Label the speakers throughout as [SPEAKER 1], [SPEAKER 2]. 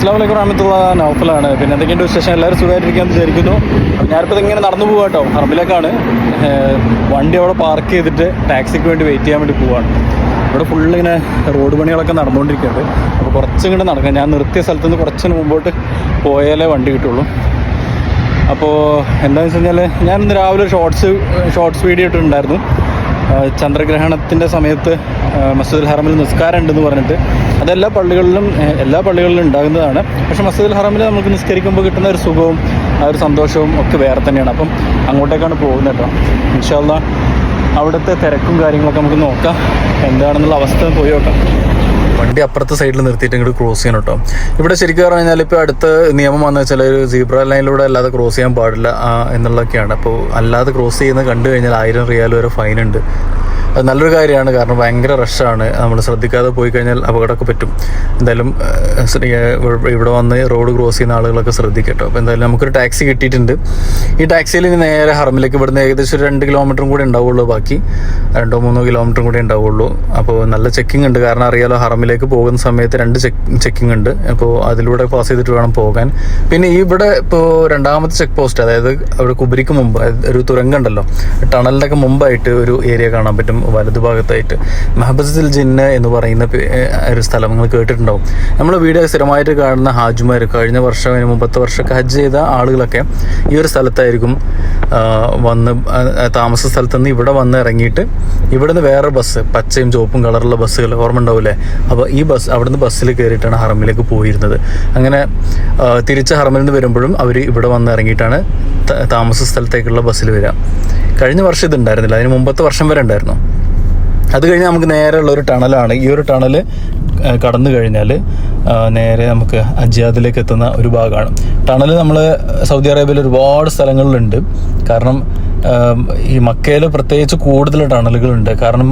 [SPEAKER 1] അസ്സാം വലൈക്കും റഹമത്തുള്ള നൗഫലാണ്. പിന്നെ എന്തൊക്കെയുണ്ട് വിശേഷം എല്ലാവരും സുഖമായിട്ടിരിക്കാന്ന് വിചാരിക്കുന്നു. ഞാനിപ്പോൾ ഇങ്ങനെ നടന്നു പോകാം കേട്ടോ ഹർബിലേക്കാണ്. വണ്ടി അവിടെ പാർക്ക് ചെയ്തിട്ട് ടാക്സിക്ക് വേണ്ടി വെയിറ്റ് ചെയ്യാൻ വേണ്ടി പോവാണ്. ഇവിടെ ഫുള്ള് ഇങ്ങനെ റോഡ് പണികളൊക്കെ നടന്നുകൊണ്ടിരിക്കുന്നുണ്ട്. അപ്പോൾ കുറച്ചും ഇങ്ങനെ നടക്കാം. ഞാൻ നിർത്തിയ സ്ഥലത്ത് നിന്ന് കുറച്ച് മുമ്പോട്ട് പോയാലേ വണ്ടി കിട്ടുള്ളൂ. അപ്പോൾ എന്താണെന്ന് വെച്ച് കഴിഞ്ഞാൽ ഞാൻ ഇന്ന് രാവിലെ ഷോർട്സ് ഷോർട്സ് വീഡിയോ ഇട്ടിട്ടുണ്ടായിരുന്നു. ചന്ദ്രഗ്രഹണത്തിന്റെ സമയത്ത് മസ്ജിദുൽ ഹറമിൽ നിസ്കാരം ഉണ്ടെന്ന് പറഞ്ഞിട്ട് അതെല്ലാ പള്ളികളിലും എല്ലാ പള്ളികളിലും ഉണ്ടാകുന്നതാണ്. പക്ഷേ മസ്ജിദുൽ ഹറമിൽ നമുക്ക് നിസ്കരിക്കുമ്പോൾ കിട്ടുന്ന ഒരു സുഖവും ആ ഒരു സന്തോഷവും ഒക്കെ വേറെ തന്നെയാണ്. അപ്പം അങ്ങോട്ടേക്കാണ് പോകുന്നത് കേട്ടോ. ഇൻഷാല്ല അവിടുത്തെ തിരക്കും കാര്യങ്ങളൊക്കെ നമുക്ക് നോക്കാം. എന്താണെന്നുള്ള അവസ്ഥ പോയി നോക്കാം. വണ്ടി അപ്പുറത്തെ സൈഡിൽ നിർത്തിയിട്ട് ഇങ്ങോട്ട് ക്രോസ് ചെയ്യണം കേട്ടോ ഇവിടെ ശരിക്കും പറഞ്ഞു കഴിഞ്ഞാൽ ഇപ്പോൾ അടുത്ത നിയമം വന്നു വെച്ചാൽ ഒരു സീബ്ര ലൈനിലൂടെ അല്ലാതെ ക്രോസ് ചെയ്യാൻ പാടില്ല എന്നുള്ളതൊക്കെയാണ്. അപ്പോൾ അല്ലാതെ ക്രോസ് ചെയ്യുന്നത് കണ്ടു കഴിഞ്ഞാൽ ആയിരം റിയാൽ വരെ ഫൈൻ ഉണ്ട്. അത് നല്ലൊരു കാര്യമാണ്. കാരണം ഭയങ്കര റഷാണ് നമ്മൾ ശ്രദ്ധിക്കാതെ പോയി കഴിഞ്ഞാൽ അപകടമൊക്കെ പറ്റും. എന്തായാലും ഇവിടെ വന്ന് റോഡ് ക്രോസ് ചെയ്യുന്ന ആളുകളൊക്കെ ശ്രദ്ധിക്കട്ടോ. അപ്പോൾ എന്തായാലും നമുക്കൊരു ടാക്സി കിട്ടിയിട്ടുണ്ട്. ഈ ടാക്സിയിൽ ഇനി നേരെ ഹർമിലേക്ക് ഇവിടുന്ന് ഏകദേശം ഒരു രണ്ട് കിലോമീറ്ററും കൂടി ഉണ്ടാവുള്ളൂ ബാക്കി. രണ്ടോ മൂന്നോ കിലോമീറ്ററും കൂടി ഉണ്ടാവുള്ളൂ. അപ്പോൾ നല്ല ചെക്കിംഗ് ഉണ്ട്. കാരണം അറിയാലോ ഹർമിലേക്ക് പോകുന്ന സമയത്ത് രണ്ട് ചെക്കിംഗ് ഉണ്ട്. അപ്പോൾ അതിലൂടെ പാസ് ചെയ്തിട്ട് വേണം പോകാൻ. പിന്നെ ഇവിടെ ഇപ്പോൾ രണ്ടാമത്തെ ചെക്ക് പോസ്റ്റ് അതായത് അവിടെ കുബരിക്ക് മുമ്പ് ഒരു തുരങ്കം ഉണ്ടല്ലോ. ടണലിന്റെ ഒക്കെ മുമ്പായിട്ട് ഒരു ഏരിയ കാണാൻ പറ്റും. വലതുഭാഗത്തായിട്ട് മെഹബസിൽ ജിന്ന എന്ന് പറയുന്ന ഒരു സ്ഥലം നിങ്ങൾ കേട്ടിട്ടുണ്ടാവും. നമ്മൾ വീഡിയോ സ്ഥിരമായിട്ട് കാണുന്ന ഹാജുമാർ കഴിഞ്ഞ വർഷം അതിന് മുമ്പത്തെ വർഷമൊക്കെ ഹജ്ജ് ചെയ്ത ആളുകളൊക്കെ ഈ ഒരു സ്ഥലത്തായിരിക്കും വന്ന് താമസ സ്ഥലത്ത് നിന്ന് ഇവിടെ വന്ന് ഇറങ്ങിയിട്ട് ഇവിടെ നിന്ന് വേറെ ബസ് പച്ചയും ചുവപ്പും കളറുള്ള ബസ്സുകൾ ഓർമ്മ ഉണ്ടാവില്ലേ അപ്പോൾ ഈ ബസ് അവിടുന്ന് ബസ്സിൽ കയറിയിട്ടാണ് ഹറമിലേക്ക് പോയിരുന്നത്. അങ്ങനെ തിരിച്ച് ഹറമിൽ നിന്ന് വരുമ്പോഴും അവർ ഇവിടെ വന്ന് ഇറങ്ങിയിട്ടാണ് താമസ സ്ഥലത്തേക്കുള്ള ബസ്സിൽ വരാം. കഴിഞ്ഞ വർഷം ഇതുണ്ടായിരുന്നില്ല. അതിന് മുമ്പത്തെ വർഷം വരെ ഉണ്ടായിരുന്നു. അത് കഴിഞ്ഞ് നമുക്ക് നേരെ ഉള്ള ഒരു ടണലാണ്. ഈ ഒരു ടണൽ കടന്നു കഴിഞ്ഞാൽ നേരെ നമുക്ക് അജിയാദിലേക്ക് എത്തുന്ന ഒരു ഭാഗമാണ്. ടണൽ നമ്മൾ സൗദി അറേബ്യയിൽ ഒരുപാട് സ്ഥലങ്ങളിലുണ്ട്. കാരണം ഈ മക്കയിൽ പ്രത്യേകിച്ച് കൂടുതൽ ടണലുകളുണ്ട്. കാരണം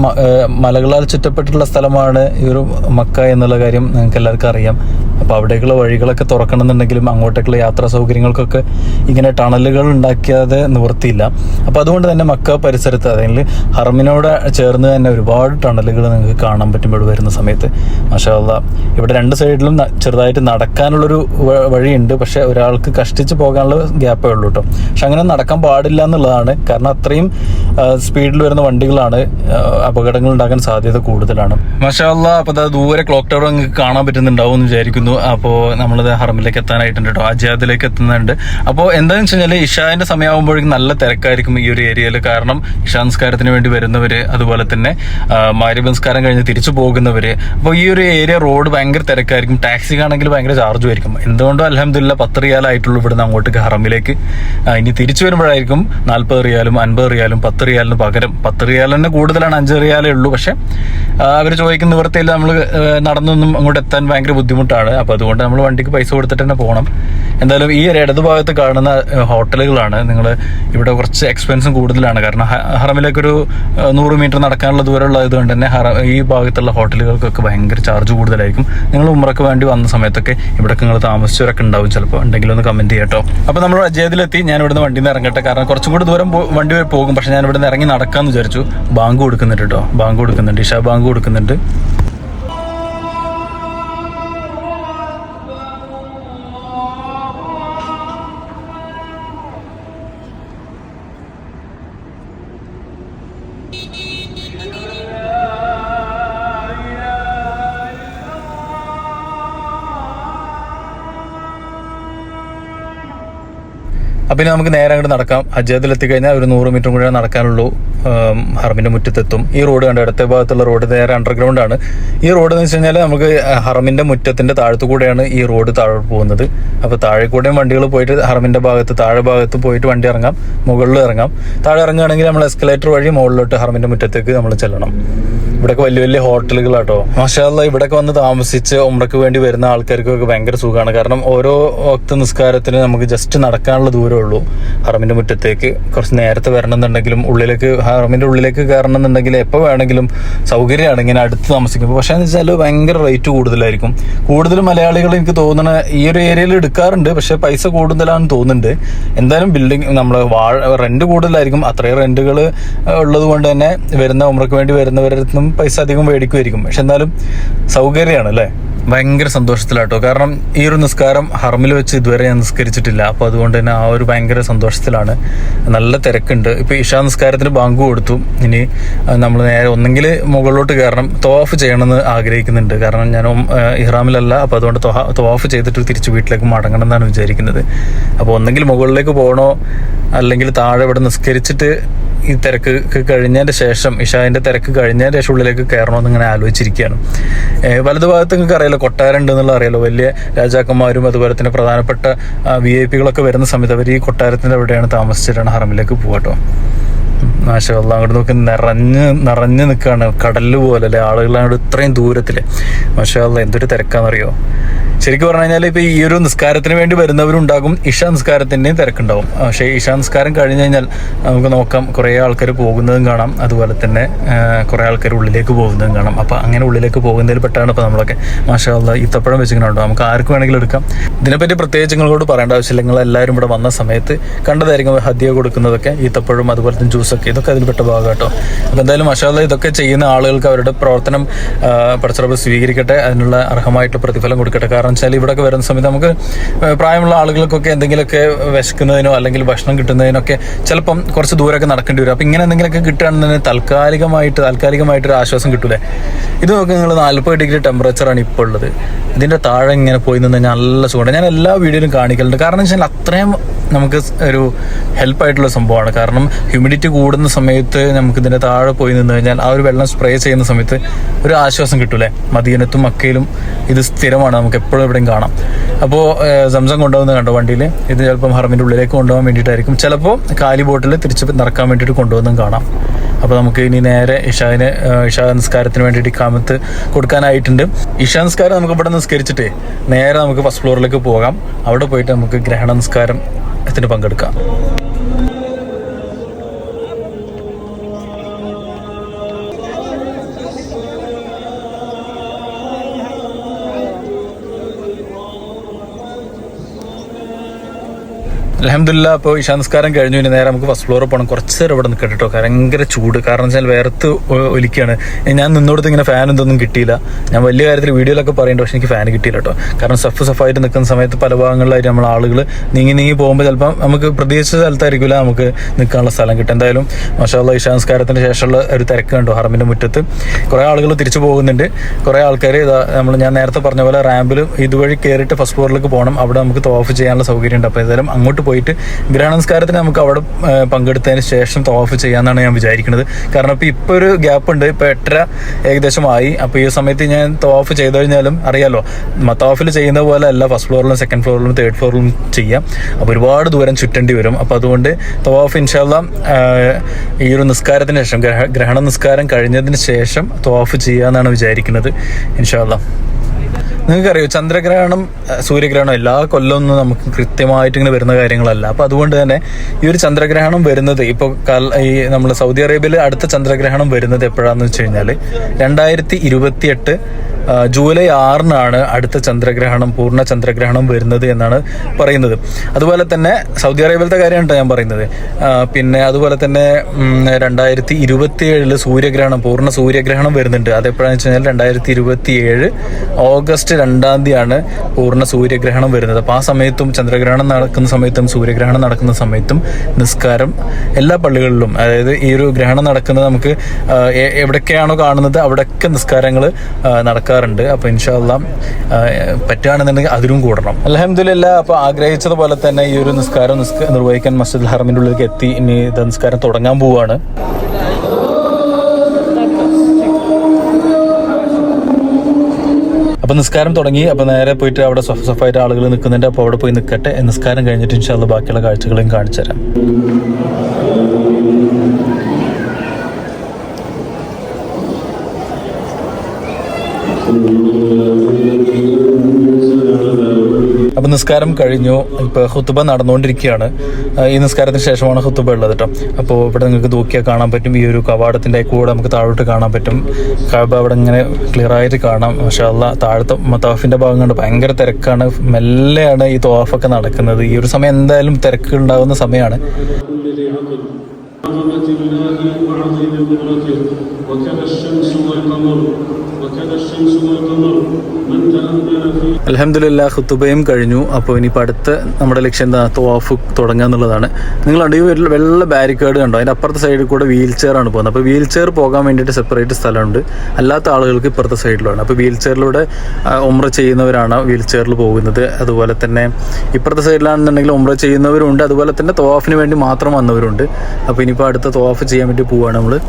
[SPEAKER 1] മലകളാൽ ചുറ്റപ്പെട്ടിട്ടുള്ള സ്ഥലമാണ് ഈ ഒരു മക്ക എന്നുള്ള കാര്യം നിങ്ങൾക്ക് എല്ലാവർക്കും അറിയാം. അപ്പോൾ അവിടേക്കുള്ള വഴികളൊക്കെ തുറക്കണമെന്നുണ്ടെങ്കിലും അങ്ങോട്ടേക്കുള്ള യാത്രാ സൗകര്യങ്ങൾക്കൊക്കെ ഇങ്ങനെ ടണലുകൾ ഉണ്ടാക്കിയാതെ നിവൃത്തിയില്ല. അപ്പോൾ അതുകൊണ്ട് തന്നെ മക്ക പരിസരത്ത് അതായത് ഹറമിനോട് ചേർന്ന് തന്നെ ഒരുപാട് ടണലുകൾ നിങ്ങൾക്ക് കാണാൻ പറ്റും ഇവിടെ വരുന്ന സമയത്ത്. മാഷാല്ല ഇവിടെ രണ്ട് സൈഡിലും ചെറുതായിട്ട് നടക്കാനുള്ളൊരു വഴിയുണ്ട്. പക്ഷെ ഒരാൾക്ക് കഷ്ടിച്ച് പോകാനുള്ള ഗ്യാപ്പേ ഉള്ളൂ കേട്ടോ പക്ഷെ അങ്ങനെ നടക്കാൻ പാടില്ല എന്നുള്ളതാണ്. കാരണം അത്രയും സ്പീഡിൽ വരുന്ന വണ്ടികളാണ് അപകടങ്ങൾ ഉണ്ടാക്കാൻ സാധ്യത കൂടുതലാണ്. മാഷാല്ല അപ്പോൾ ദൂരെ ക്ലോക്ക് ടവർ നിങ്ങൾക്ക് കാണാൻ പറ്റുന്നുണ്ടാവും എന്ന് വിചാരിക്കുന്നു. അപ്പോൾ നമ്മളത് ഹറമിലേക്ക് എത്താനായിട്ടുണ്ട് കേട്ടോ അജാദിലേക്ക് എത്തുന്നുണ്ട്. അപ്പോൾ എന്താന്ന് വെച്ച് കഴിഞ്ഞാൽ ഇഷാന്റെ സമയമാകുമ്പോഴേക്കും നല്ല തിരക്കായിരിക്കും ഈ ഒരു ഏരിയയിൽ. കാരണം ഇഷാ നിസ്കാരത്തിന് വേണ്ടി വരുന്നവര് അതുപോലെ തന്നെ മാരി സംസ്കാരം കഴിഞ്ഞ് തിരിച്ചു പോകുന്നവര്. അപ്പോൾ ഈ ഒരു ഏരിയ റോഡ് ഭയങ്കര തിരക്കായിരിക്കും. ടാക്സിക്കാണെങ്കിൽ ഭയങ്കര ചാർജും ആയിരിക്കും. എന്തുകൊണ്ടും അലഹമില്ല പത്ത് റിയാലായിട്ടുള്ളൂ ഇവിടുന്ന് അങ്ങോട്ടേക്ക് ഹറമിലേക്ക്. ഇനി തിരിച്ചു വരുമ്പോഴായിരിക്കും നാൽപ്പത് റിയാലും അൻപത് റിയാലും പത്ത് റിയാലിന് പകരം. പത്ത് റിയാലിന് കൂടുതലാണ് അഞ്ച് റിയാലേ ഉള്ളൂ. പക്ഷെ അവർ ചോദിക്കുന്ന നിവൃത്തിയിൽ നമ്മൾ നടന്നൊന്നും അങ്ങോട്ട് എത്താൻ ഭയങ്കര ബുദ്ധിമുട്ടാണ്. അപ്പോൾ അതുകൊണ്ട് നമ്മൾ വണ്ടിക്ക് പൈസ കൊടുത്തിട്ട് തന്നെ പോകണം എന്തായാലും ഈ ഒരു ഇടതു ഭാഗത്ത് കാണുന്ന ഹോട്ടലുകളാണ് നിങ്ങൾ ഇവിടെ കുറച്ച് എക്സ്പെൻസും കൂടുതലാണ്. കാരണം ഹറമിലേക്ക് ഒരു നൂറ് മീറ്റർ നടക്കാനുള്ള ദൂരമുള്ളത് കൊണ്ട് തന്നെ ഹറ ഈ ഭാഗത്തുള്ള ഹോട്ടലുകൾക്കൊക്കെ ഭയങ്കര ചാർജ് കൂടുതലായിരിക്കും. നിങ്ങൾ ഉമ്രക്ക് വേണ്ടി വന്ന സമയത്തൊക്കെ ഇവിടെ നിങ്ങൾ താമസിച്ചവരൊക്കെ ഉണ്ടാവും ചിലപ്പോൾ ഉണ്ടെങ്കിൽ ഒന്ന് കമന്റ് ചെയ്യട്ടോ. അപ്പോൾ നമ്മൾ അജയത്തിലെത്തി ഞാൻ ഇവിടുന്ന് വണ്ടിയിൽ നിന്ന് ഇറങ്ങട്ടെ. കാരണം കുറച്ചും കൂടി ദൂരം വണ്ടി വരെ പോകും. പക്ഷെ ഞാൻ ഇവിടുന്ന് ഇറങ്ങി നടക്കാമെന്ന് വിചാരിച്ചു. ബാങ്ക് കൊടുക്കുന്നുണ്ട് കേട്ടോ ബാങ്ക് കൊടുക്കുന്നുണ്ട്. ഇഷാ ബാങ്ക് കൊടുക്കുന്നുണ്ട്. ഇനി നമുക്ക് നേരെ അങ്ങോട്ട് നടക്കാം. എത്തിക്കഴിഞ്ഞാൽ ഒരു നൂറ് മീറ്റർ കൂടെ നടക്കാനുള്ളൂ. ഹർമിന്റെ മുറ്റത്തെത്തും. ഈ റോഡ് കണ്ട? ഇടത്തെ ഭാഗത്തുള്ള റോഡ് നേരെ അണ്ടർഗ്രൗണ്ട് ആണ്. ഈ റോഡ് എന്ന് വെച്ച് കഴിഞ്ഞാൽ നമുക്ക് ഹറമിന്റെ മുറ്റത്തിന്റെ താഴത്തു കൂടെയാണ് ഈ റോഡ് താഴെ പോകുന്നത്. അപ്പോൾ താഴെ കൂടെയും വണ്ടികൾ പോയിട്ട് ഹർമിന്റെ ഭാഗത്ത് താഴെ ഭാഗത്ത് പോയിട്ട് വണ്ടി ഇറങ്ങാം. മുകളിൽ ഇറങ്ങാം. താഴെ ഇറങ്ങുകയാണെങ്കിൽ നമ്മൾ എസ്കലേറ്റർ വഴി മുകളിലോട്ട് ഹർമിന്റെ മുറ്റത്തേക്ക് നമ്മൾ ചെല്ലണം. ഇവിടെയൊക്കെ വലിയ വലിയ ഹോട്ടലുകളാട്ടോ. മഷാല്ല ഇവിടെയൊക്കെ വന്ന് താമസിച്ച് ഉമ്രക്ക് വേണ്ടി വരുന്ന ആൾക്കാർക്കൊക്കെ ഭയങ്കര സുഖമാണ് കാരണം ഓരോ വക്ത നിസ്കാരത്തിന് നമുക്ക് ജസ്റ്റ് നടക്കാനുള്ള ദൂരമേ ഉള്ളൂ ഹറമിന്റെ മുറ്റത്തേക്ക് കുറച്ച് നേരത്തെ വരണം എന്നുണ്ടെങ്കിലും ഉള്ളിലേക്ക് ഹറമിന്റെ ഉള്ളിലേക്ക് കയറണം എന്നുണ്ടെങ്കിൽ എപ്പോൾ വേണമെങ്കിലും സൗകര്യമാണ് ഇങ്ങനെ അടുത്ത് താമസിക്കുമ്പോൾ പക്ഷേ എന്ന് വെച്ചാൽ ഭയങ്കര റേറ്റ് കൂടുതലായിരിക്കും. കൂടുതൽ മലയാളികൾ എനിക്ക് തോന്നുന്ന ഈ ഒരു ഏരിയയിൽ എടുക്കാറുണ്ട്. പക്ഷെ പൈസ കൂടുതലാണെന്ന് തോന്നുന്നുണ്ട്. എന്തായാലും ബിൽഡിംഗ് നമ്മൾ വാഴ കൂടുതലായിരിക്കും. അത്രയും റെന്റുകൾ ഉള്ളത് കൊണ്ട് തന്നെ വരുന്ന ഉമ്രക്ക് വേണ്ടി വരുന്നവരുടെ അടുത്തും പൈസ അധികം മേടിക്കുമായിരിക്കും. പക്ഷെ എന്നാലും സൗകര്യമാണ് അല്ലേ? ഭയങ്കര സന്തോഷത്തിലാട്ടോ. കാരണം ഈ ഒരു നിസ്കാരം ഹർമിൽ വെച്ച് ഇതുവരെ ഞാൻ നിസ്കരിച്ചിട്ടില്ല. അപ്പോൾ അതുകൊണ്ട് തന്നെ ആ ഒരു ഭയങ്കര സന്തോഷത്തിലാണ്. നല്ല തിരക്കുണ്ട്. ഇപ്പോൾ ഇഷാ നിസ്കാരത്തിന് ബാങ്ക് കൊടുത്തു. ഇനി നമ്മൾ നേരെ ഒന്നെങ്കിൽ മുകളിലോട്ട് കയറണം. തോഫ് ചെയ്യണമെന്ന് ആഗ്രഹിക്കുന്നുണ്ട്. കാരണം ഞാൻ ഇഹ്റാമിലല്ല. അപ്പോൾ അതുകൊണ്ട് തോഫ് ചെയ്തിട്ട് തിരിച്ച് വീട്ടിലേക്ക് മടങ്ങണം എന്നാണ് വിചാരിക്കുന്നത്. അപ്പോൾ ഒന്നെങ്കിൽ മുകളിലേക്ക് പോകണോ? അല്ലെങ്കിൽ താഴെ ഇവിടെ നിസ്കരിച്ചിട്ട് ഈ തിരക്ക് ക്ക് കഴിഞ്ഞതിന്റെ ശേഷം ഇഷാന്റെ തിരക്ക് കഴിഞ്ഞതിന് ശേഷം ഉള്ളിലേക്ക് കയറണമെന്ന് ഇങ്ങനെ ആലോചിച്ചിരിക്കുകയാണ്. വലതു ഭാഗത്ത് നിങ്ങൾക്ക് അറിയാലോ കൊട്ടാരം ഉണ്ട് എന്നുള്ള അറിയാലോ വലിയ രാജാക്കന്മാരും അതുപോലെ തന്നെ പ്രധാനപ്പെട്ട വി ഐ പികളൊക്കെ വരുന്ന സമയത്ത് അവർ ഈ കൊട്ടാരത്തിന്റെ അവിടെയാണ് താമസിച്ചിട്ടാണ് ഹറമിലേക്ക് പോകട്ടോ മാഷല്ല അങ്ങോട്ട് നോക്കി നിറഞ്ഞ് നിറഞ്ഞ് നിൽക്കുകയാണ് കടൽ പോലെ അല്ലെ? അങ്ങോട്ട് ഇത്രയും ദൂരത്തിൽ. മാഷല്ല എന്തൊരു തിരക്കാണെന്നറിയോ ശരിക്കും പറഞ്ഞു കഴിഞ്ഞാൽ ഇപ്പൊ ഈ ഒരു നിസ്കാരത്തിന് വേണ്ടി വരുന്നവരുണ്ടാകും. ഇഷ നിസ്കാരത്തിന്റെയും തിരക്കുണ്ടാവും. പക്ഷേ ഇഷ നിസ്കാരം കഴിഞ്ഞു കഴിഞ്ഞാൽ നമുക്ക് നോക്കാം കുറേ ആൾക്കാർ പോകുന്നതും കാണാം. അതുപോലെ തന്നെ കുറേ ആൾക്കാർ ഉള്ളിലേക്ക് പോകുന്നതും കാണാം. അപ്പൊ അങ്ങനെ ഉള്ളിലേക്ക് പോകുന്നതിൽ പെട്ടാണ് ഇപ്പൊ നമ്മളൊക്കെ മാഷാല്ല ഈത്തപ്പഴം വെച്ചിട്ടുണ്ടോ നമുക്ക് ആർക്ക് വേണമെങ്കിലും എടുക്കാം. ഇതിനെപ്പറ്റി പ്രത്യേകിച്ച് നിങ്ങളോട് പറയേണ്ട ആവശ്യമില്ല. നിങ്ങൾ എല്ലാവരും ഇവിടെ വന്ന സമയത്ത് കണ്ടതായിരിക്കും ഹദ്യ കൊടുക്കുന്നതൊക്കെ ഈത്തപ്പഴം അതുപോലെ തന്നെ ജ്യൂസൊക്കെ ഇതൊക്കെ അതിൽപ്പെട്ട ഭാഗം കേട്ടോ അപ്പോൾ എന്തായാലും മഷാല ഇതൊക്കെ ചെയ്യുന്ന ആളുകൾക്ക് അവരുടെ പ്രവർത്തനം പടച്ചറപ്പ് സ്വീകരിക്കട്ടെ അതിനുള്ള അർഹമായിട്ട് പ്രതിഫലം കൊടുക്കട്ടെ. കാരണം വെച്ചാൽ ഇവിടെയൊക്കെ വരുന്ന സമയത്ത് നമുക്ക് പ്രായമുള്ള ആളുകൾക്കൊക്കെ എന്തെങ്കിലുമൊക്കെ വിശക്കുന്നതിനോ അല്ലെങ്കിൽ ഭക്ഷണം കിട്ടുന്നതിനൊക്കെ ചിലപ്പം കുറച്ച് ദൂരമൊക്കെ നടക്കേണ്ടി വരും. അപ്പം ഇങ്ങനെ എന്തെങ്കിലുമൊക്കെ കിട്ടുകയാണെന്നുണ്ടെങ്കിൽ താൽക്കാലികമായിട്ട് താൽക്കാലികമായിട്ട് ഒരു ആശ്വാസം കിട്ടൂലേ? ഇത് നോക്കി നിങ്ങൾ നാൽപ്പത് ഡിഗ്രി ടെമ്പറേച്ചറാണ് ഇപ്പോൾ ഉള്ളത്. ഇതിന്റെ താഴെ ഇങ്ങനെ പോയി നിന്ന് നല്ല സുഖമുണ്ട്. ഞാൻ എല്ലാ വീഡിയോയിലും കാണിക്കലുണ്ട്. കാരണം വെച്ചാൽ അത്രയും നമുക്ക് ഒരു ഹെൽപ്പ് ആയിട്ടുള്ള സംഭവമാണ്. കാരണം ഹ്യൂമിഡിറ്റി കൂടുന്ന സമയത്ത് നമുക്ക് ഇതിന്റെ താഴെ പോയി നിന്ന് കഴിഞ്ഞാൽ ആ ഒരു വെള്ളം സ്പ്രേ ചെയ്യുന്ന സമയത്ത് ഒരു ആശ്വാസം കിട്ടൂലേ? മദീനത്തും മക്കയിലും ഇത് സ്ഥിരമാണ് നമുക്ക് എപ്പോഴും എവിടെയും കാണാം. അപ്പോൾ സംസം കൊണ്ടുവന്ന് കണ്ടോ വണ്ടിയിൽ ഇത് ചിലപ്പം ഹർമിന്റെ ഉള്ളിലേക്ക് കൊണ്ടുപോകാൻ വേണ്ടിയിട്ടായിരിക്കും. ചിലപ്പോൾ കാലി ബോട്ടിൽ തിരിച്ച് നിറക്കാൻ വേണ്ടിയിട്ട് കൊണ്ടുവന്നും കാണാം. അപ്പോൾ നമുക്ക് ഇനി നേരെ ഇഷാവിന് ഇഷാ നിസ്കാരത്തിന് വേണ്ടിയിട്ട് കാമത്ത് കൊടുക്കാനായിട്ടുണ്ട്. ഇഷാ നിസ്കാരം നമുക്ക് ഇവിടെ നിസ്കരിച്ചിട്ടേ നേരെ നമുക്ക് ഫസ്റ്റ് ഫ്ലോറിലേക്ക് പോകാം. അവിടെ പോയിട്ട് നമുക്ക് ഗ്രഹണ നിസ്കാരം ത്തിന് പങ്കെടുക്കാം. അലഹമില്ല അപ്പോൾ ഇശാനസ്കാരം കഴിഞ്ഞു. ഇനി നേരെ നമുക്ക് ഫസ്റ്റ് ഫ്ലോറിൽ പോകണം കുറച്ച് നേരം ഇവിടെ നിൽക്കട്ടെ കേട്ടോ ഭയങ്കര ചൂട്. കാരണം വെച്ചാൽ വേർത്ത് ഒലിക്കുകയാണ് ഞാൻ നിന്നോടത്ത് ഇങ്ങനെ ഫാൻ എന്തൊന്നും കിട്ടിയില്ല. ഞാൻ വലിയ കാര്യത്തിൽ വീഡിയോയിലൊക്കെ പറയുന്നുണ്ട് പക്ഷെ എനിക്ക് ഫാൻ കിട്ടിയില്ല കേട്ടോ കാരണം സഫ് സഫായിട്ട് നിൽക്കുന്ന സമയത്ത് പല ഭാഗങ്ങളിലായിട്ട് നമ്മൾ ആളുകൾ നീങ്ങി നീങ്ങി പോകുമ്പോൾ ചിലപ്പോൾ നമുക്ക് പ്രതീക്ഷിച്ച സ്ഥലത്തായിരിക്കില്ല നമുക്ക് നിൽക്കാനുള്ള സ്ഥലം കിട്ടും എന്തായാലും മഷാല്ല ഇശാനസ്കാരത്തിന് ശേഷമുള്ള ഒരു തിരക്ക് കണ്ടോ ഹറമിന്റെ മുറ്റത്ത്? കുറേ ആളുകൾ തിരിച്ചു പോകുന്നുണ്ട്. കുറേ ആൾക്കാർ ഇതാ നമ്മൾ ഞാൻ നേരത്തെ പറഞ്ഞ പോലെ റാമ്പിലും ഇതുവഴി കയറിയിട്ട് ഫസ്റ്റ് ഫ്ലോറിലേക്ക് പോകണം. അവിടെ നമുക്ക് തോഫ് ചെയ്യാനുള്ള സൗകര്യമുണ്ട്. അപ്പോൾ ഏതായാലും അങ്ങോട്ട് പോയിട്ട് ഗ്രഹണ നമസ്കാരത്തിന് നമുക്ക് അവിടെ പങ്കെടുത്തതിന് ശേഷം തോഫ് ചെയ്യാമെന്നാണ് ഞാൻ വിചാരിക്കുന്നത്. കാരണം ഇപ്പോൾ ഇപ്പോൾ ഒരു ഗ്യാപ്പ് ഉണ്ട്. ഇപ്പോൾ എട്ടര ഏകദേശം ആയി അപ്പോൾ ഈ സമയത്ത് ഞാൻ തോഫ് ചെയ്തു കഴിഞ്ഞാലും അറിയാലോ മത്തോഫിൽ ചെയ്യുന്ന പോലെ അല്ല. ഫസ്റ്റ് ഫ്ലോറിലും സെക്കൻഡ് ഫ്ലോറിലും തേർഡ് ഫ്ലോറിലും ചെയ്യാം. അപ്പോൾ ഒരുപാട് ദൂരം ചുറ്റേണ്ടി വരും. അപ്പോൾ അതുകൊണ്ട് തോഫ് ഇൻഷാല്ല ഈ ഒരു നിസ്കാരത്തിന് ശേഷം ഗ്രഹ ഗ്രഹണ നിസ്കാരം കഴിഞ്ഞതിന് ശേഷം തോഫ് ചെയ്യാമെന്നാണ് വിചാരിക്കുന്നത്. ഇൻഷാല്ല നിങ്ങൾക്കറിയോ ചന്ദ്രഗ്രഹണം സൂര്യഗ്രഹണം എല്ലാ കൊല്ലമൊന്നും നമുക്ക് കൃത്യമായിട്ട് ഇങ്ങനെ വരുന്ന കാര്യങ്ങളല്ല. അപ്പൊ അതുകൊണ്ട് തന്നെ ഈ ഒരു ചന്ദ്രഗ്രഹണം വരുന്നത് ഇപ്പോൾ ഈ നമ്മൾ സൗദി അറേബ്യയിൽ അടുത്ത ചന്ദ്രഗ്രഹണം വരുന്നത് എപ്പോഴാന്ന് വെച്ച് കഴിഞ്ഞാൽ രണ്ടായിരത്തി ജൂലൈ ആറിനാണ് അടുത്ത ചന്ദ്രഗ്രഹണം പൂർണ ചന്ദ്രഗ്രഹണം വരുന്നത് എന്നാണ് പറയുന്നത്. അതുപോലെ തന്നെ സൗദി അറേബ്യയിലത്തെ കാര്യമാണ് ഞാൻ പറയുന്നത്. പിന്നെ അതുപോലെ തന്നെ രണ്ടായിരത്തി ഇരുപത്തി ഏഴിൽ സൂര്യഗ്രഹണം പൂർണ സൂര്യഗ്രഹണം വരുന്നുണ്ട്. അതെപ്പോഴാന്ന് വെച്ച് കഴിഞ്ഞാൽ രണ്ടായിരത്തി ഇരുപത്തി ഏഴ് ഓഗസ്റ്റ് രണ്ടാം തീയതിയാണ് പൂർണ സൂര്യഗ്രഹണം വരുന്നത്. അപ്പോൾ ആ സമയത്തും ചന്ദ്രഗ്രഹണം നടക്കുന്ന സമയത്തും സൂര്യഗ്രഹണം നടക്കുന്ന സമയത്തും നിസ്കാരം എല്ലാ പള്ളികളിലും അതായത് ഈ ഒരു ഗ്രഹണം നടക്കുന്നത് നമുക്ക് എവിടൊക്കെയാണോ കാണുന്നത് അവിടെയൊക്കെ നിസ്കാരങ്ങൾ നടക്കാറുണ്ട് അപ്പോൾ ഇൻഷാല്ല പറ്റുകയാണെന്നുണ്ടെങ്കിൽ അതിലും കൂടണം. അലഹമില്ല അപ്പോൾ ആഗ്രഹിച്ചതുപോലെ തന്നെ ഈ ഒരു നിസ്കാരം നിർവഹിക്കാൻ മസ്ജിദ് ഹറമിന്റെ ഉള്ളിലേക്ക് എത്തി. ഇനി നിസ്കാരം തുടങ്ങാൻ പോവുകയാണ് അപ്പൊ നിസ്കാരം തുടങ്ങി. അപ്പൊ നേരെ പോയിട്ട് അവിടെ സൊഫ സഫായിട്ട് ആളുകൾ നിൽക്കുന്നുണ്ട്. അപ്പോൾ അവിടെ പോയി നിൽക്കട്ടെ. നിസ്കാരം കഴിഞ്ഞിട്ട് ഇൻഷാല്ല ബാക്കിയുള്ള കാഴ്ചകളെയും കാണിച്ചു തരാം അപ്പൊ നിസ്കാരം കഴിഞ്ഞു ഇപ്പൊ ഹുത്തുബ നടന്നുകൊണ്ടിരിക്കുകയാണ് ആ, ഈ നിസ്കാരത്തിന് ശേഷമാണ് ഹുത്തുബ ഉള്ളത് കേട്ടോ അപ്പോൾ ഇവിടെ നിങ്ങൾക്ക് നോക്കിയാൽ കാണാൻ പറ്റും ഈ ഒരു കവാടത്തിന്റെ കൂടെ നമുക്ക് താഴോട്ട് കാണാൻ പറ്റും കഅബ അവിടെ ഇങ്ങനെ ക്ലിയർ ആയിട്ട് കാണാം പക്ഷേ അല്ല താഴത്തെ മത്താഫിന്റെ ഭാഗം കണ്ട് ഭയങ്കര തിരക്കാണ് മെല്ലെയാണ് ഈ തോഫൊക്കെ നടക്കുന്നത് ഈ ഒരു സമയം എന്തായാലും തിരക്ക് ഉണ്ടാകുന്ന സമയമാണ്
[SPEAKER 2] عظمة الله وعظيم قدرته وكذا الشمس والقمر وكذا
[SPEAKER 1] അലഹമില്ല ഖുത്തുബയും കഴിഞ്ഞു. അപ്പോൾ ഇനിയിപ്പോൾ അടുത്ത നമ്മുടെ ലക്ഷ്യം എന്താ? തോഫ് തുടങ്ങുക എന്നുള്ളതാണ്. നിങ്ങൾ ഈ വെള്ള- ബാരിക്കേഡ് കണ്ടോ? അതിന്റെ അപ്പുറത്തെ സൈഡിൽ കൂടെ വീൽ ചെയർ ആണ് പോകുന്നത്. അപ്പോൾ വീൽ ചെയർ പോകാൻ വേണ്ടിയിട്ട് സെപ്പറേറ്റ് സ്ഥലമുണ്ട്. അല്ലാത്ത ആളുകൾക്ക് ഇപ്പുറത്തെ സൈഡിലാണ് അപ്പോൾ വീൽ ചെയറിലൂടെ ഉമ്ര ചെയ്യുന്നവരാണ് വീൽ ചെയറിൽ പോകുന്നത്. അതുപോലെ തന്നെ ഇപ്പുറത്തെ സൈഡിലാണെന്നുണ്ടെങ്കിൽ ഉമ്ര ചെയ്യുന്നവരുണ്ട്. അതുപോലെ തന്നെ തോഫിന് വേണ്ടി മാത്രം വന്നവരുണ്ട്. അപ്പോൾ ഇനിയിപ്പോൾ അടുത്ത തോഫ് ചെയ്യാൻ വേണ്ടി പോവുകയാണ് നമ്മൾ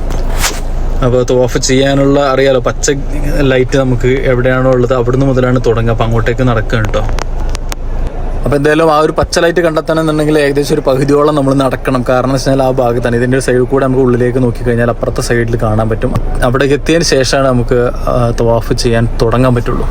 [SPEAKER 1] അപ്പോൾ തോഫ് ചെയ്യാനുള്ള അറിയാലോ പച്ച ലൈറ്റ് നമുക്ക് എവിടെയാണോ ഉള്ളത് അവിടുന്ന് മുതലാണ് തുടങ്ങുക. അപ്പം അങ്ങോട്ടേക്ക് നടക്കുക കേട്ടോ. അപ്പോൾ എന്തായാലും ആ ഒരു പച്ച ലൈറ്റ് കണ്ടെത്തണമെന്നുണ്ടെങ്കിൽ ഏകദേശം ഒരു പകുതിയോളം നമ്മൾ നടക്കണം. കാരണം എന്ന് വെച്ചാൽ ആ ഭാഗത്താണ്. ഇതിന്റെ സൈഡിൽ കൂടെ നമുക്ക് ഉള്ളിലേക്ക് നോക്കിക്കഴിഞ്ഞാൽ അപ്പുറത്തെ സൈഡിൽ കാണാൻ പറ്റും. അവിടേക്ക് എത്തിയതിന് ശേഷമാണ് നമുക്ക് തവാഫ് ചെയ്യാൻ തുടങ്ങാൻ പറ്റുള്ളൂ.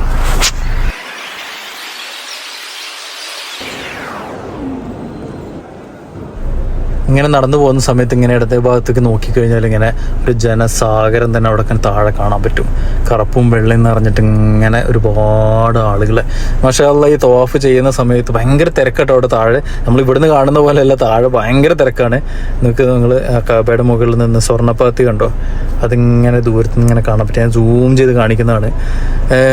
[SPEAKER 1] ഇങ്ങനെ നടന്നു പോകുന്ന സമയത്ത് ഇങ്ങനെ ഇടത്തെ ഭാഗത്തേക്ക് നോക്കിക്കഴിഞ്ഞാൽ ഇങ്ങനെ ഒരു ജനസാഗരം തന്നെ അവിടെ താഴെ കാണാൻ പറ്റും. കറുപ്പും വെള്ളയും നിറഞ്ഞിട്ട് ഇങ്ങനെ ഒരുപാട് ആളുകളെ. മാഷാല്ല ഈ തോഫ് ചെയ്യുന്ന സമയത്ത് ഭയങ്കര തിരക്കട്ടോ അവിടെ താഴെ. നമ്മൾ ഇവിടുന്ന് കാണുന്ന പോലെയല്ല താഴെ ഭയങ്കര തിരക്കാണ്. നിങ്ങൾക്ക് നിങ്ങൾ കാബയുടെ മുകളിൽ നിന്ന് സ്വർണപ്പാത്തി കണ്ടോ? അതിങ്ങനെ ദൂരത്ത് നിന്ന് ഇങ്ങനെ കാണാൻ പറ്റും. ഞാൻ സൂം ചെയ്ത് കാണിക്കുന്നതാണ്.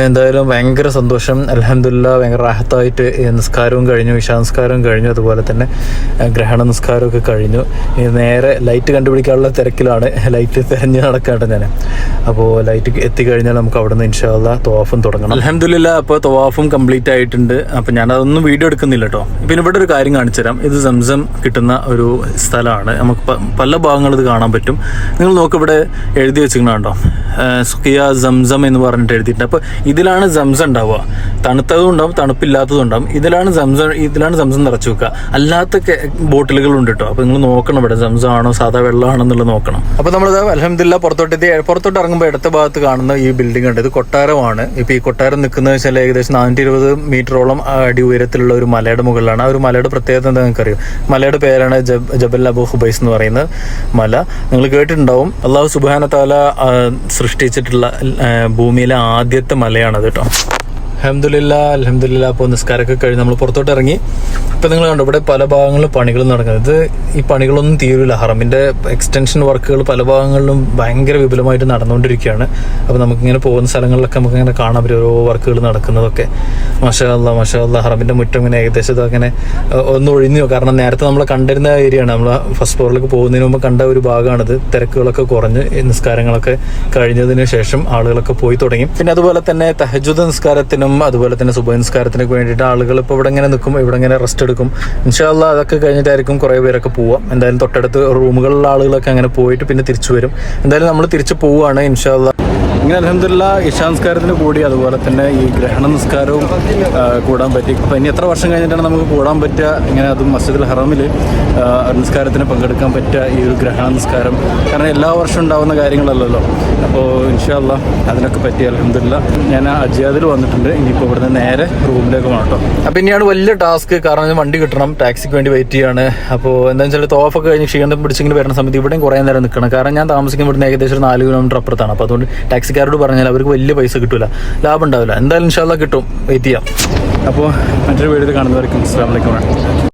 [SPEAKER 1] എന്തായാലും ഭയങ്കര സന്തോഷം. അലഹമില്ല ഭയങ്കര റാഹത്തായിട്ട് നിസ്കാരവും കഴിഞ്ഞു ഇഷാ നിസ്കാരവും കഴിഞ്ഞു. അതുപോലെ തന്നെ ഗ്രഹണ നിസ്കാരമൊക്കെ ഒക്കെ കഴിഞ്ഞു. ഇനി നേരെ ലൈറ്റ് കണ്ടുപിടിക്കാനുള്ള തിരക്കിലാണ് ലൈറ്റ് തിരഞ്ഞ് നടക്കാട്ടെ ഞാൻ അപ്പോൾ ലൈറ്റ് എത്തിക്കഴിഞ്ഞാൽ നമുക്ക് അവിടെ നിന്ന് ഇൻഷാല്ല തവാഫും തുടങ്ങണം. അലഹമില്ല അപ്പോൾ തവാഫും കംപ്ലീറ്റ് ആയിട്ടുണ്ട്. അപ്പോൾ ഞാൻ അതൊന്നും വീഡിയോ എടുക്കുന്നില്ല കേട്ടോ പിന്നെ ഇവിടെ ഒരു കാര്യം കാണിച്ചു തരാം. ഇത് സംസം കിട്ടുന്ന ഒരു സ്ഥലമാണ്. നമുക്ക് പല ഭാഗങ്ങളും ഇത് കാണാൻ പറ്റും. നിങ്ങൾ നോക്ക് ഇവിടെ എഴുതി വെച്ചിട്ടുണ്ടോ സുഖിയ സംസം എന്ന് പറഞ്ഞിട്ട് എഴുതിയിട്ടുണ്ട്. അപ്പോൾ ഇതിലാണ് സംസം ഉണ്ടാവുക. തണുത്തതും ഉണ്ടാവും തണുപ്പില്ലാത്തതും ഉണ്ടാവും. ഇതിലാണ് സംസം ഇതിലാണ് സംസം നിറച്ചു വെക്കുക. അല്ലാത്ത ബോട്ടിലുകളുണ്ട് കേട്ടോ അപ്പോൾ നിങ്ങൾ നോക്കണം ഇവിടെ. സംസാണോ സാധാ വെള്ളമാണോ എന്നുള്ളത് നോക്കണം. അപ്പോൾ നമ്മൾ അലഹമില്ല പുറത്തോട്ട് പുറത്തോട്ട് ഇറങ്ങുമ്പോൾ ഇടത്ത ഭാഗത്ത് കാണുന്ന ഈ ബിൽഡിംഗ് ഉണ്ട് ഇത് കൊട്ടാരമാണ്. ഇപ്പോൾ ഈ കൊട്ടാരം നിൽക്കുന്ന വെച്ചാൽ ഏകദേശം നാനൂറ്റി ഇരുപത് മീറ്ററോളം അടി ഉയരത്തിലുള്ള ഒരു മലയുടെ മുകളിലാണ്. ആ ഒരു മലയുടെ പ്രത്യേകത എന്താ നിങ്ങൾക്കറിയോ? മലയുടെ പേരാണ് ജബൽ അബു ഹുബൈസ് എന്ന് പറയുന്ന മല. നിങ്ങൾ കേട്ടിട്ടുണ്ടാവും. അള്ളാഹു സുബാന താല സൃഷ്ടിച്ചിട്ടുള്ള ഭൂമിയിലെ ആദ്യത്തെ മലയാണത് കേട്ടോ അലഹമില്ല അലഹമില്ല അപ്പോൾ നിസ്കാരമൊക്കെ കഴിഞ്ഞ് നമ്മൾ പുറത്തോട്ട് ഇറങ്ങി ഇപ്പം നിങ്ങൾ കണ്ടു ഇവിടെ പല ഭാഗങ്ങളിലും പണികൾ നടക്കുന്നത്. ഇത് ഈ പണികളൊന്നും തീരില്ല ഹറമിന്റെ എക്സ്റ്റൻഷൻ വർക്കുകൾ പല ഭാഗങ്ങളിലും ഭയങ്കര വിപുലമായിട്ട് നടന്നുകൊണ്ടിരിക്കുകയാണ്. അപ്പോൾ നമുക്കിങ്ങനെ പോകുന്ന സ്ഥലങ്ങളിലൊക്കെ നമുക്കിങ്ങനെ കാണാൻ പറ്റും ഓരോ വർക്കുകൾ നടക്കുന്നതൊക്കെ. മഷാല്ല മഷാല്ല ഹറമിന്റെ മുറ്റം ഇങ്ങനെ ഏകദേശം അങ്ങനെ ഒന്ന് ഒഴിഞ്ഞു. കാരണം നേരത്തെ നമ്മൾ കണ്ടിരുന്ന ഏരിയയാണ്. നമ്മൾ ഫസ്റ്റ് ഫ്ലോറിലേക്ക് പോകുന്നതിന് മുമ്പ് കണ്ട ഒരു ഭാഗമാണിത്. തിരക്കുകളൊക്കെ കുറഞ്ഞ് നിസ്കാരങ്ങളൊക്കെ കഴിഞ്ഞതിന് ശേഷം ആളുകളൊക്കെ പോയി തുടങ്ങി. പിന്നെ അതുപോലെ തന്നെ തഹജുദ് നിസ്കാരത്തിനും അതുപോലെ തന്നെ സുബ നിസ്കാരത്തിനൊക്കെ വേണ്ടിയിട്ട് ആളുകൾ ഇപ്പോൾ ഇവിടെ ഇങ്ങനെ നിൽക്കും ഇവിടെ ഇങ്ങനെ റെസ്റ്റ് എടുക്കും. ഇൻഷാല്ല അതൊക്കെ കഴിഞ്ഞിട്ടായിരിക്കും കുറേ പേരൊക്കെ പോവാം. എന്തായാലും തൊട്ടടുത്ത് റൂമുകളിലുള്ള ആളുകളൊക്കെ അങ്ങനെ പോയിട്ട് പിന്നെ തിരിച്ചു വരും. എന്തായാലും നമ്മൾ തിരിച്ചു പോവുകയാണ് ഇൻഷാല്ല ഇങ്ങനെ അലഹമില്ല ഇഷാംസ്കാരത്തിന് കൂടി അതുപോലെ തന്നെ ഈ ഗ്രഹണ നിസ്കാരവും കൂടാൻ പറ്റി. അപ്പോൾ ഇനി എത്ര വർഷം കഴിഞ്ഞിട്ടാണ് നമുക്ക് കൂടാൻ പറ്റുക? ഇങ്ങനെ അതും മസ്ജിദുൽ ഹറമിൽ നിസ്കാരത്തിന് പങ്കെടുക്കാൻ പറ്റുക ഈ ഒരു ഗ്രഹണ നിസ്കാരം കാരണം എല്ലാ വർഷവും ഉണ്ടാകുന്ന കാര്യങ്ങളല്ലല്ലോ. അപ്പോൾ ഇൻഷാല്ല അതിനൊക്കെ പറ്റിയ അലഹമില്ല ഞാൻ അജിയാദിൽ വന്നിട്ടുണ്ട്. ഇനിയിപ്പോൾ ഇവിടുന്ന് നേരെ റൂമിലേക്ക് പോകണം കേട്ടോ. അപ്പോൾ ഇനിയാണ് വലിയ ടാസ്ക്. കാരണം വണ്ടി കിട്ടണം. ടാക്സിക്ക് വേണ്ടി വെയിറ്റ് ചെയ്യാണ്. അപ്പോൾ എന്താണെന്ന് വെച്ചാൽ തോഫൊക്കെ കഴിഞ്ഞ് ക്ഷീണം പിടിച്ചിങ്ങനെ വരുന്ന സമയത്ത് ഇവിടെയും കുറേ നേരം നിൽക്കണം കാരണം ഞാൻ താമസിക്കുന്ന ഇവിടുന്ന് ഏകദേശം ഒരു നാല് കിലോമീറ്റർ അപ്പുറത്താണ്. അപ്പോൾ അതുകൊണ്ട് ടാക്സിക്കാരോട് പറഞ്ഞാൽ അവർക്ക് വലിയ പൈസ കിട്ടില്ല ലാഭം ഉണ്ടാവില്ല. എന്തായാലും ഇൻഷാല്ല കിട്ടും. വെയിറ്റ് ചെയ്യാം. അപ്പോൾ മറ്റൊരു വീഡിയോയിൽ കാണുന്നവർക്കും അസ്സാം വലൈക്കും